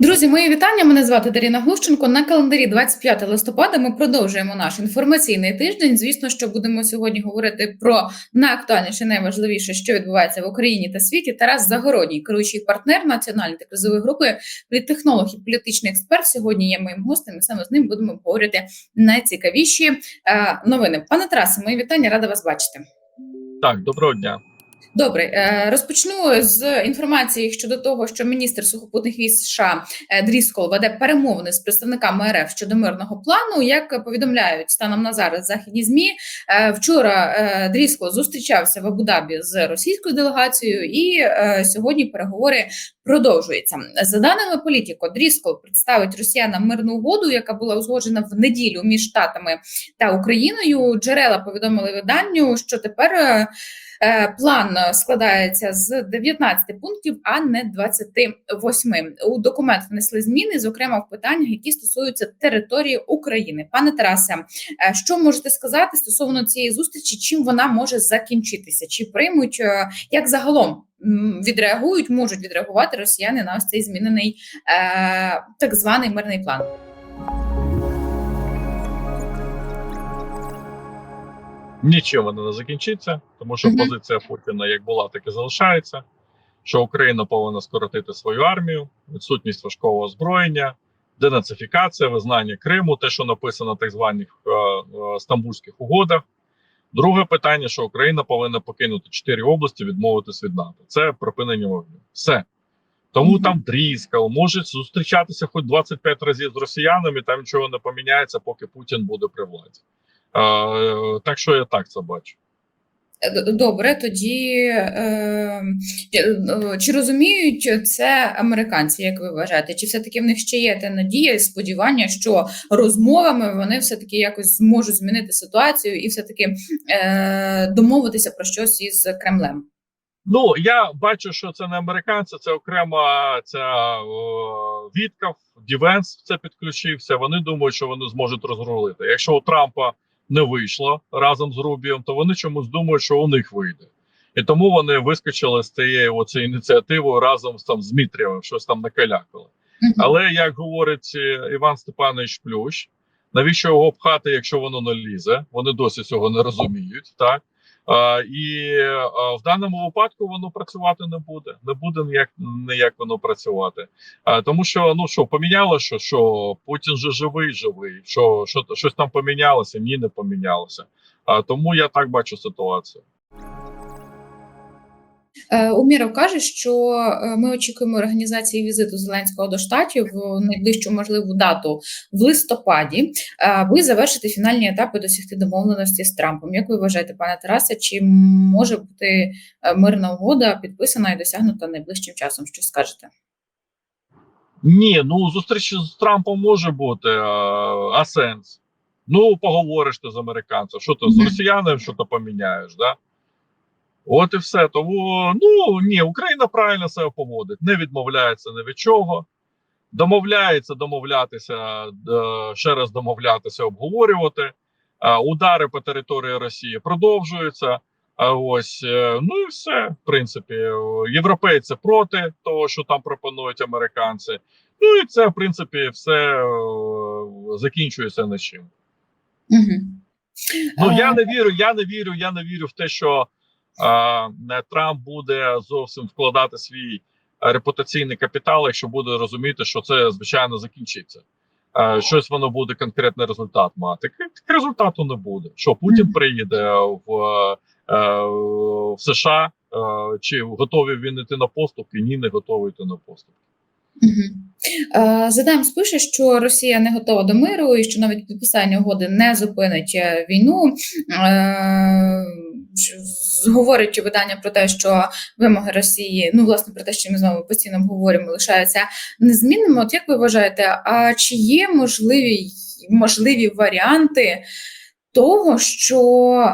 Друзі, мої вітання. Мене звати Даріна Глущенко. На календарі 25 листопада ми продовжуємо наш інформаційний тиждень. Звісно, що будемо сьогодні говорити про найактуальніше, найважливіше, що відбувається в Україні та світі. Тарас Загородній, керуючий партнер національної та кризової групи, політтехнолог і політичний експерт. Сьогодні є моїм гостем. і Саме з ним будемо обговорювати найцікавіші е, новини. Пане Тарасе, мої вітання, рада вас бачити. Так, доброго дня. Добре, е, розпочну з інформації щодо того, що міністр сухопутних військ США е, Дріскол веде перемовини з представниками РФ щодо мирного плану. Як повідомляють станом на зараз західні змі, е, вчора Дріскол зустрічався в Абу-Дабі з російською делегацією, і сьогодні переговори продовжуються. За даними політико, Дріскол представить росіянам мирну угоду, яка була узгоджена в неділю між штатами та Україною. Джерела повідомили виданню, що тепер. Е, план складається з 19 пунктів, а не 28. У документ внесли зміни, зокрема в питаннях, які стосуються території України. Пане Тарасе, е, що можете сказати стосовно цієї зустрічі? Чим вона може закінчитися? Чи приймуть е, як загалом? Відреагують, можуть відреагувати росіяни на ось цей змінений е, так званий мирний план. Нічим вона не закінчиться, тому що позиція Путіна як була, так і залишається. Що Україна повинна скоротити свою армію, відсутність важкого озброєння, денацифікація, визнання Криму, те, що написано в так званих е, е, стамбульських угодах. Друге питання: що Україна повинна покинути чотири області, відмовитись від НАТО. Це припинення вогню. Все. Тому mm -hmm. там тріскав, можуть зустрічатися хоч 25 разів з росіянами, там нічого не поміняється, поки Путін буде при владі. Так що я так це бачу. Добре, тоді е, чи розуміють це американці, як ви вважаєте? Чи все-таки в них ще є та надія і сподівання, що розмовами вони все-таки якось зможуть змінити ситуацію і все-таки е, домовитися про щось із Кремлем? Ну я бачу, що це не американці, це окрема ця Віткав, Дівенс це підключився. Вони думають, що вони зможуть розрулити. Якщо у Трампа не вийшло разом з Рубієм, то вони чомусь думають, що у них вийде. І тому вони вискочили з цією оцією ініціативою разом там з Дмитрієвим, щось там накалякали. Але як говорить е, Іван Степанович Плющ, навіщо його пхати, якщо воно не лізе? Вони досі цього не розуміють, так і в даному випадку воно працювати не буде. Не буде ніяк ніяк воно працювати. Тому що ну що поміняло, що що Путін же живий, живий. Що що щось там помінялося? Ні, не помінялося. Тому я так бачу ситуацію. Е, Уміров каже, що е, ми очікуємо організації візиту Зеленського до штатів в найближчу можливу дату в листопаді, аби завершити фінальні етапи досягти домовленості з Трампом. Як ви вважаєте, пане Тарасе, чи може бути е, мирна угода підписана і досягнута найближчим часом? Що скажете? Ні, ну зустріч з Трампом може бути а сенс. Ну, поговориш ти з американцем, що ти з росіянами, що то поміняєш, да? От і все. Тому ну ні, Україна правильно себе поводить, не відмовляється ні від чого. Домовляється домовлятися, ще раз домовлятися, обговорювати. Удари по території Росії продовжуються. А ось е, ну і все. В принципі, європейці проти того, що там пропонують американці. Ну і це, в принципі, все закінчується на чим. Угу. Ну я не вірю, я не вірю, я не вірю в те, що. Трамп буде зовсім вкладати свій репутаційний капітал, якщо буде розуміти, що це звичайно закінчиться. Щось воно буде конкретний результат мати. Результату не буде. Що Путін приїде в е, в США, чи готові він йти на поступки? Ні, не готовий йти на поступки. Угу. Задам спише, що Росія не готова до миру і що навіть підписання угоди не зупинить е, війну. Е, говорить видання про те, що вимоги Росії, ну власне про те, що ми з вами постійно обговорюємо, лишаються незмінними. От як ви вважаєте, а чи є можливі можливі варіанти? Того, що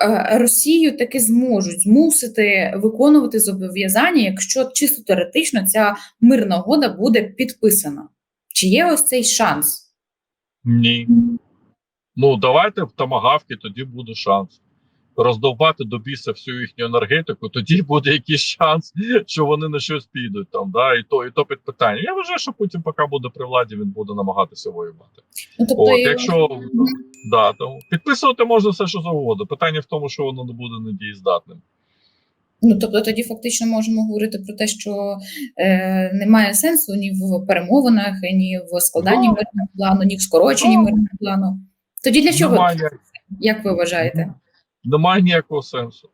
е, Росію таки зможуть змусити виконувати зобов'язання, якщо чисто теоретично ця мирна угода буде підписана, чи є ось цей шанс? Ні. Ну давайте в тамагавки, тоді буде шанс. Роздовбати до біса всю їхню енергетику, тоді буде якийсь шанс, що вони на щось підуть там. Да, і то, і то під питання. Я вважаю, що Путін, поки буде при владі, він буде намагатися воювати. Ну, тобто, От, і- якщо да, то підписувати можна все, що завгодно. Питання в тому, що воно не буде недієздатним. Ну, тобто тоді фактично можемо говорити про те, що е, немає сенсу ні в перемовинах, ні в складанні Да. мирного плану, ні в скороченні Да. мирного плану. Тоді для чого, Немає, як ви вважаєте? Немає ніякого сенсу.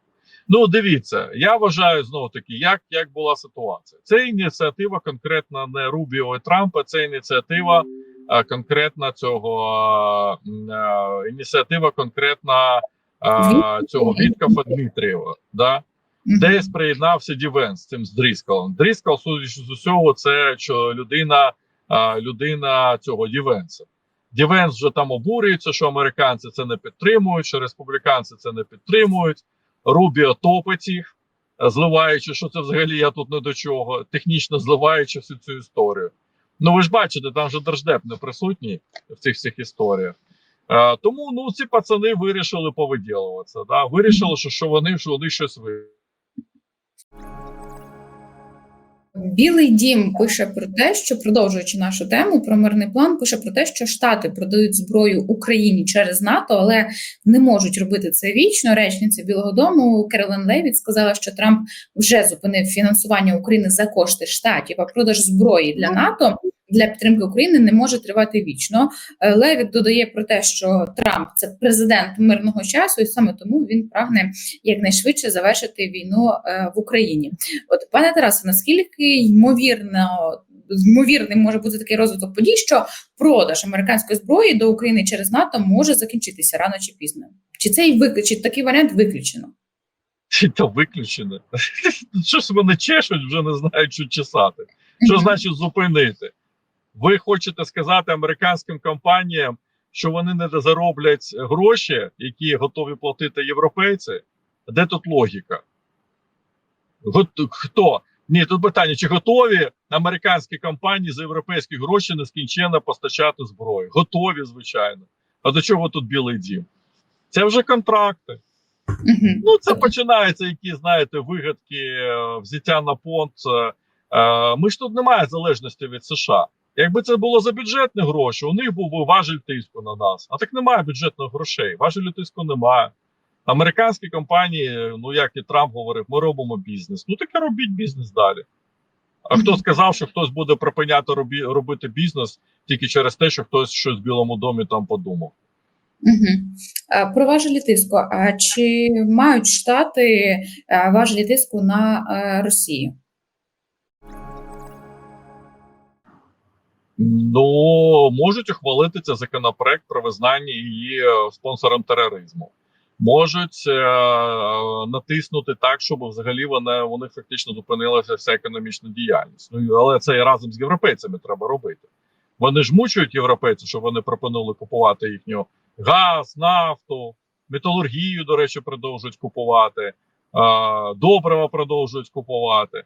Ну, дивіться, я вважаю знову таки, як, як була ситуація. Це ініціатива конкретно не Рубіо і Трампа, це ініціатива а, конкретно цього а, а, ініціатива конкретно а, цього Віткафа Дмитрієва. Да? Десь приєднався Дівен з цим з Дріскалом. Дріскал, судячи з усього, це що людина, а, людина цього Дівенса. Дівенс вже там обурюється, що американці це не підтримують, що республіканці це не підтримують. Рубіо топить їх, зливаючи, що це взагалі я тут не до чого, технічно зливаючи всю цю історію. Ну ви ж бачите, там же держдеп не присутній в цих всіх історіях. Е, тому ну ці пацани вирішили повиділуватися. Да? Вирішили, що, що вони що вони щось ви. Білий дім пише про те, що продовжуючи нашу тему про мирний план, пише про те, що Штати продають зброю Україні через НАТО, але не можуть робити це вічно. Речниця Білого Дому Керолин Левіт сказала, що Трамп вже зупинив фінансування України за кошти штатів, а продаж зброї для НАТО для підтримки України не може тривати вічно. Е, Левіт додає про те, що Трамп це президент мирного часу, і саме тому він прагне якнайшвидше завершити війну е, в Україні. От пане Тарасе, наскільки ймовірно ймовірним може бути такий розвиток подій, що продаж американської зброї до України через НАТО може закінчитися рано чи пізно? Чи цей виклик, чи такий варіант виключено? Та виключено. Щось вони чешуть, вже не знають, що чесати. Що значить зупинити? Ви хочете сказати американським компаніям, що вони не зароблять гроші, які готові платити європейці? Де тут логіка? Хто? Ні, тут питання: чи готові американські компанії за європейські гроші нескінченно постачати зброю? Готові, звичайно. А до чого тут білий дім? Це вже контракти. Ну, це починається які, знаєте, вигадки, е, взяття на понт. Е, е, Ми ж тут немає залежності від США. Якби це було за бюджетні гроші, у них був би важель тиску на нас. А так немає бюджетних грошей. Важелю тиску немає. Американські компанії, ну як і Трамп говорив, ми робимо бізнес. Ну таке робіть бізнес далі. А хто сказав, що хтось буде припиняти робі, робити бізнес тільки через те, що хтось щось в Білому домі там подумав? А, Про важелі тиску. А чи мають штати важелі тиску на е, Росію? Ну можуть ухвалити цей законопроект про визнання її е, спонсором тероризму. Можуть е, натиснути так, щоб взагалі вони, у фактично зупинилася вся економічна діяльність. Ну але це і разом з європейцями треба робити. Вони ж мучують європейців, щоб вони припинили купувати їхню газ, нафту, металургію, до речі, продовжують купувати, е, добрива продовжують купувати.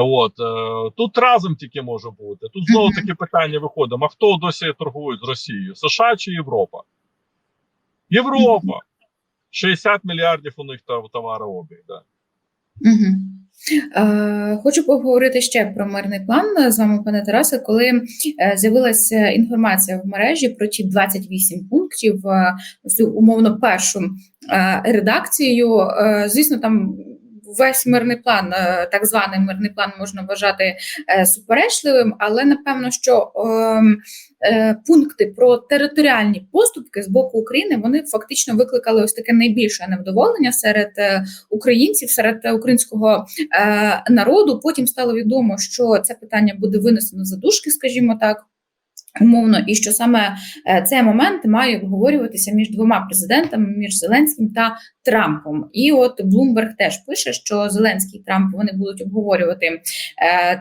От е, тут разом тільки може бути. Тут знову таки питання виходить: а хто досі торгує з Росією? США чи Європа? Європа. 60 мільярдів у них товарообіг. Да. Е, хочу поговорити ще про мирний план з вами, пане Тарасе. Коли е, з'явилася інформація в мережі про ті 28 пунктів, цю умовно першу редакцію, звісно, там. Весь мирний план, е, так званий мирний план, можна вважати е, суперечливим, але напевно, що ем, е, пункти про територіальні поступки з боку України вони фактично викликали ось таке найбільше невдоволення серед українців, серед українського народу. Потім стало відомо, що це питання буде винесено за дужки, скажімо так. Умовно, і що саме е, цей момент має обговорюватися між двома президентами, між Зеленським та Трампом. І от Блумберг теж пише, що Зеленський і Трамп вони будуть обговорювати е,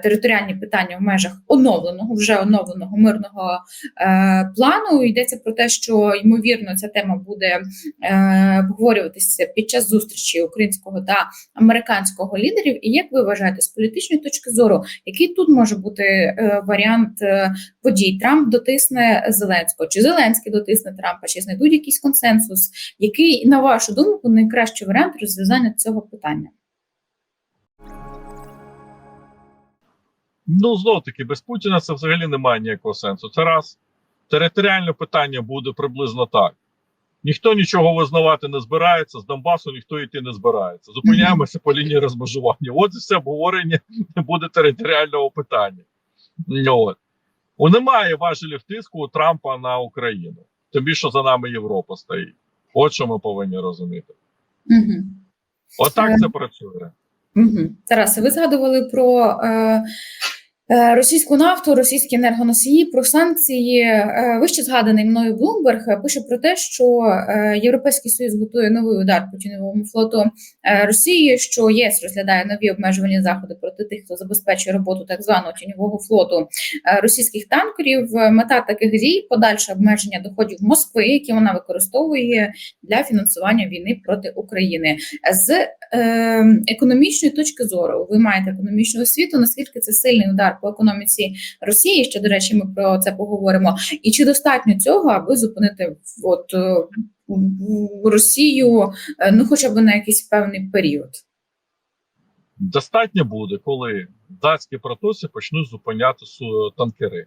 територіальні питання в межах оновленого, вже оновленого мирного е, плану. Йдеться про те, що ймовірно ця тема буде е, обговорюватися під час зустрічі українського та американського лідерів. І як ви вважаєте, з політичної точки зору, який тут може бути е, варіант е, подій? Трамп Трамп дотисне Зеленського, чи Зеленський дотисне Трампа, чи знайдуть якийсь консенсус, який, на вашу думку, найкращий варіант розв'язання цього питання? Ну, знов таки, без Путіна це взагалі немає ніякого сенсу. Це раз. Територіальне питання буде приблизно так. Ніхто нічого визнавати не збирається, з Донбасу ніхто йти не збирається. Зупиняємося по лінії розмежування. От і все обговорення буде територіального питання. От. У немає важелів тиску у Трампа на Україну. Тим більше за нами Європа стоїть. От що ми повинні розуміти. Угу. Отак От це працює. Угу. Тарасе, ви згадували про е, е, російську нафту, російські енергоносії, про санкції. Е, вище згаданий мною Блумберг е, пише про те, що е, Європейський Союз готує новий удар по тіньовому флоту е, Росії, що ЄС розглядає нові обмежувальні заходи проти тих, хто забезпечує роботу так званого тіньового флоту е, російських танкерів. Е, Мета таких дій подальше обмеження доходів Москви, які вона використовує для фінансування війни проти України. З е, економічної точки зору, ви маєте економічну освіту. Наскільки це сильний удар по економіці Росії? Що до речі, ми про це поговоримо. І чи достатньо цього, аби зупинити от е, Росію, е, ну хоча б на якийсь певний період? Достатньо буде, коли в датській протоці почнуть зупиняти танкери.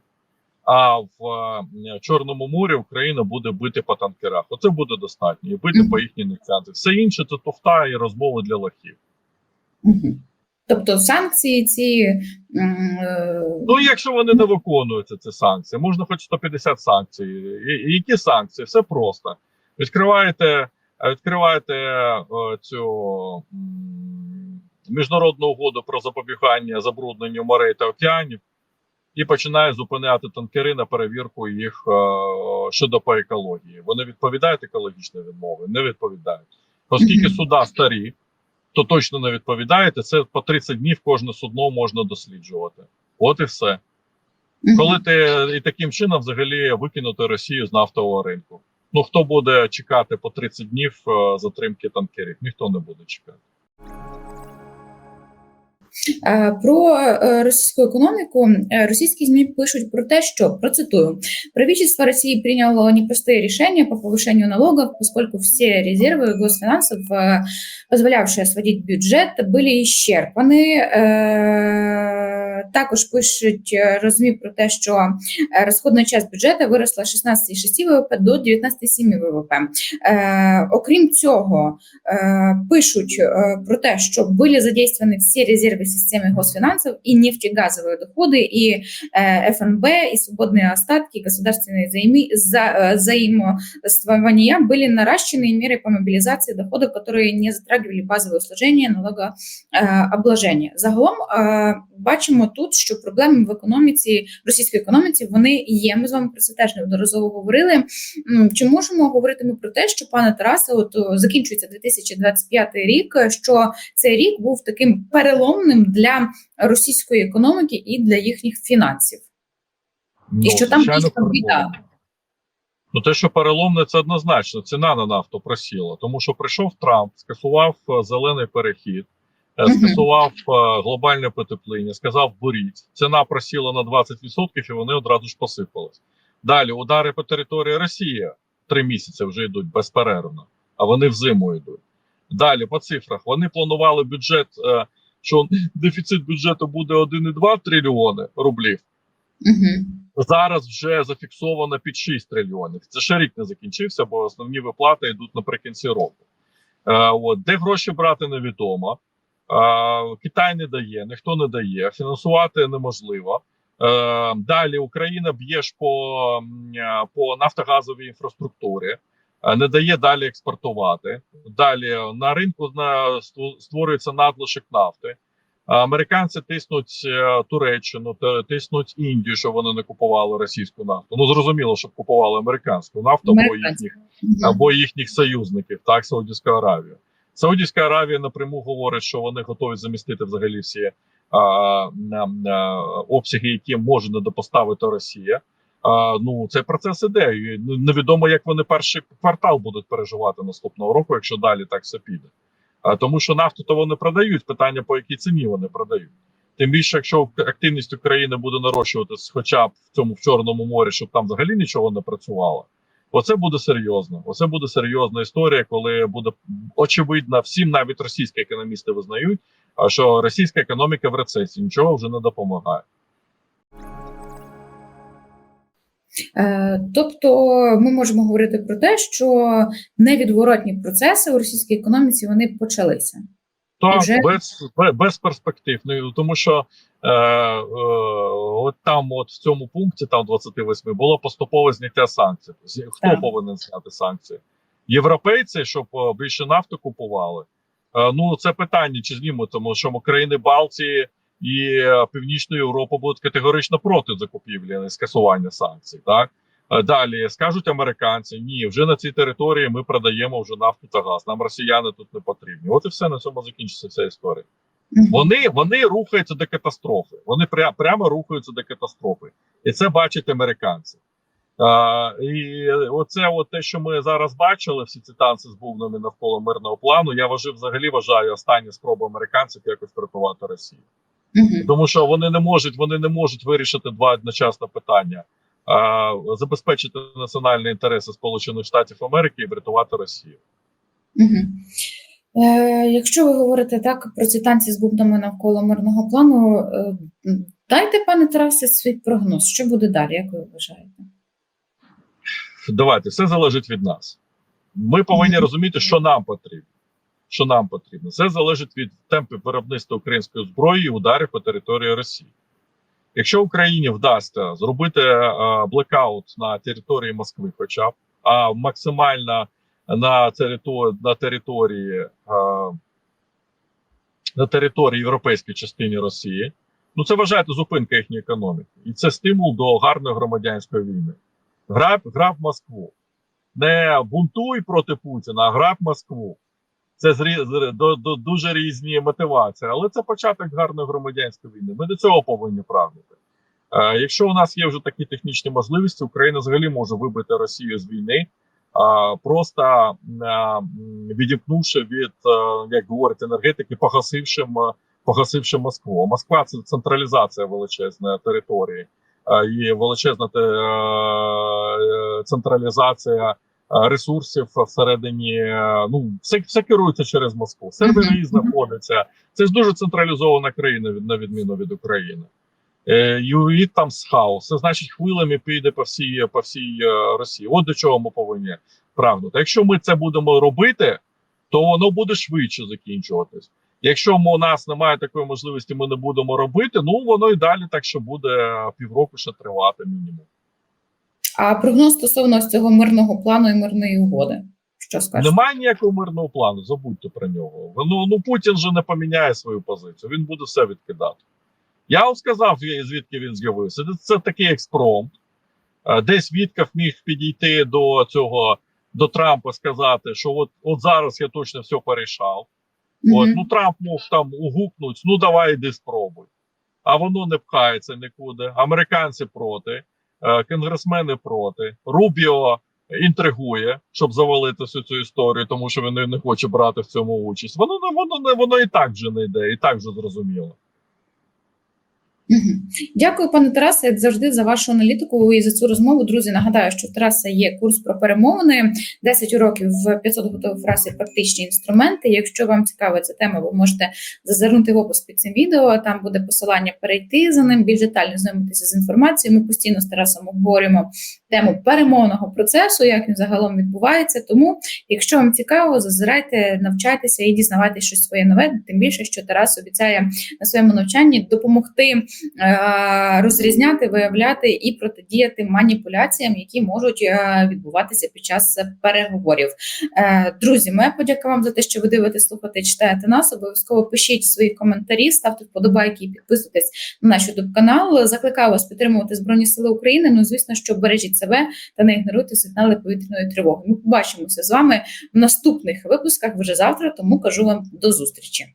А в е, Чорному морі Україна буде бити по танкерах. Оце буде достатньо. І бити по їхній нефтянці. Все інше це туфта і розмови для лохів. Тобто санкції ці е, Ну, якщо вони не виконуються, ці санкції, можна хоч 150 санкцій. І, і які санкції? Все просто. Відкриваєте, відкриваєте е, цю міжнародну угоду про запобігання забрудненню морей та океанів і починає зупиняти танкери на перевірку їх е, щодо по екології. Вони відповідають екологічні відмови? Не відповідають. Оскільки суда старі, то точно не відповідаєте. Це по 30 днів кожне судно можна досліджувати. От і все. Коли ти і таким чином взагалі викинути Росію з нафтового ринку. Ну хто буде чекати по 30 днів е, затримки танкерів? Ніхто не буде чекати. Е, Про е, російську економіку е, російські ЗМИ пишут про те, что, процитую, правительство России приняло непростые решения по повышению налогов, поскольку все резервы госфинансов, э, позволявшие сводить бюджет, были исчерпаны. Е, Також пишуть е, розмі про те, що е, розходна часть бюджету виросла з 16,6 ВВП до 19,7 ВВП. Е, Окрім цього, э, пишут э, про те, что были задействованы все резервы системы госфинансов и нефтегазовые доходы, и э, ФНБ, и свободные остатки, государственные заимы, за, э, заимствования были наращены меры по мобилизации доходов, которые не затрагивали базовые сложения налогообложення. Загалом е, бачимо тут, що проблеми в економіці, в російській економіці, вони є. Ми з вами про це теж неодноразово говорили. Чи можемо говорити ми про те, що пане Тарасе, от закінчується 2025 рік, що цей рік був таким переломним для російської економіки і для їхніх фінансів, і що там Ну, дійсно біда. Ну, те, що переломне, це однозначно. Ціна на нафту просіла, тому що прийшов Трамп, скасував е, зелений перехід. Скасував е, глобальне потепління, сказав боріть. Ціна просіла на 20% і вони одразу ж посипались. Далі удари по території Росії три місяці вже йдуть безперервно, а вони взиму йдуть. Далі по цифрах вони планували бюджет, е, що дефіцит бюджету буде 1,2 трильйони рублів. Угу. Зараз вже зафіксовано під 6 трильйонів. Це ще рік не закінчився, бо основні виплати йдуть наприкінці року. Е, от, де гроші брати невідомо. Китай не дає, ніхто не дає, фінансувати неможливо. Е, далі Україна б'є ж по, по нафтогазовій інфраструктурі, е, не дає далі експортувати. Далі на ринку створюється надлишок нафти. Американці тиснуть е, Туреччину, тиснуть Індію, щоб вони не купували російську нафту. Ну зрозуміло, щоб купували американську нафту або їхніх або їхніх союзників, так Саудівська Аравія. Саудівська Аравія напряму говорить, що вони готові замістити взагалі всі а, на обсяги, які може недопоставити Росія. А, ну цей процес іде. Невідомо, як вони перший квартал будуть переживати наступного року, якщо далі так все піде. А, тому що нафту то вони продають. Питання по якій ціні вони продають. Тим більше, якщо активність України буде нарощуватись, хоча б в цьому в Чорному морі, щоб там взагалі нічого не працювало. Оце буде серйозно. Оце буде серйозна історія, коли буде очевидно, всім навіть російські економісти визнають, що російська економіка в рецесії нічого вже не допомагає. Е, Тобто ми можемо говорити про те, що невідворотні процеси у російській економіці вони почалися. Так, Вже? без, без, без перспектив. Ну, тому що е, е, от там, от в цьому пункті, там 28, було поступове зняття санкцій. Хто Так. повинен зняти санкції? Європейці, щоб е, більше нафту купували. Е, ну, це питання, чи знімуть, тому що країни Балтії і е, Північної Європи будуть категорично проти закупівлі, скасування санкцій. Так? Е, Далі скажуть американці: ні, вже на цій території ми продаємо вже нафту та газ. Нам росіяни тут не потрібні. От і все на цьому закінчиться ця історія. Вони вони рухаються до катастрофи. Вони пря, прямо рухаються до катастрофи, і це бачать американці. А, і оце, от те, що ми зараз бачили, всі ці танці з бубнами навколо мирного плану. Я вважаю, взагалі вважаю останні спроби американців якось врятувати Росію, тому що вони не можуть, вони не можуть вирішити два одночасно питання: забезпечити національні інтереси Сполучених Штатів Америки і врятувати Росію. Е, Якщо ви говорите так про ці танці з бубнами навколо мирного плану, е, дайте, пане Тарасе, свій прогноз. Що буде далі, як ви вважаєте? давайте все залежить від нас. Ми повинні розуміти, що нам потрібно. Що нам потрібно. Це залежить від темпів виробництва української зброї і ударів по території Росії. Якщо Україні вдасться зробити е, блекаут на території Москви, хоча б, а максимально на території на території е, на території європейської частини Росії, ну це вважаєте зупинка їхньої економіки, і це стимул до гарної громадянської війни. Граб, граб Москву. Не бунтуй проти Путіна, а граб Москву. Це до, до, дуже різні мотивації, але це початок гарної громадянської війни. Ми до цього повинні прагнути. Е, якщо у нас є вже такі технічні можливості, Україна взагалі може вибити Росію з війни, е, просто е, відімкнувши від, е, як говорять енергетики, погасивши, м- погасивши Москву. Москва це централізація величезної території е, і величезна те, е, централізація е, ресурсів всередині. е, Ну, все, все керується через Москву. Сервери Мгм. знаходяться. Це ж дуже централізована країна від на відміну від України. Е, і там з хаос. Це значить хвилями піде по всій по всій е, Росії. От до чого ми повинні прагнути. Якщо ми це будемо робити, то воно буде швидше закінчуватись. Якщо у нас немає такої можливості, ми не будемо робити. Ну воно і далі так, що буде півроку ще тривати мінімум. А прогноз стосовно цього мирного плану і мирної угоди. Що скажете? Немає ніякого мирного плану. Забудьте про нього. Ну ну Путін же не поміняє свою позицію. Він буде все відкидати. Я вам сказав, звідки він з'явився. Це, це такий експромт. Е, Десь Вітков міг підійти до цього до Трампа, сказати, що от, от зараз я точно все порішав. От, ну Трамп мог там угукнути, ну давай іди спробуй. А воно не пхається нікуди. Американці проти, конгресмени проти. Рубіо інтригує, щоб завалити всю цю історію, тому що він не хоче брати в цьому участь. Воно не воно не воно і так же не йде, і так же зрозуміло. Дякую, пане Тарасе, як завжди, за вашу аналітику і за цю розмову. Друзі, нагадаю, що в Тараса є курс про перемовини, 10 уроків в 500 готових фраз і практичні інструменти. Якщо вам цікава ця тема, ви можете зазирнути в опис під цим відео. Там буде посилання перейти за ним, більш детально знайомитися з інформацією. Ми постійно з Тарасом обговорюємо тему перемовного процесу, як він загалом відбувається. Тому, якщо вам цікаво, зазирайте, навчайтеся і дізнавайтеся щось своє нове. Тим більше, що Тарас обіцяє на своєму навчанні допомогти е, розрізняти, виявляти і протидіяти маніпуляціям, які можуть е, відбуватися під час переговорів. Е, Друзі, моя подяка вам за те, що ви дивитесь, слухаєте, читаєте нас. Обов'язково пишіть свої коментарі, ставте вподобайки і підписуйтесь на наш youtube канал. Закликаю вас підтримувати Збройні Сили України. Ну, звісно, що бережіть себе та не ігноруйте сигнали повітряної тривоги. Ми побачимося з вами в наступних випусках вже завтра. Тому кажу вам до зустрічі.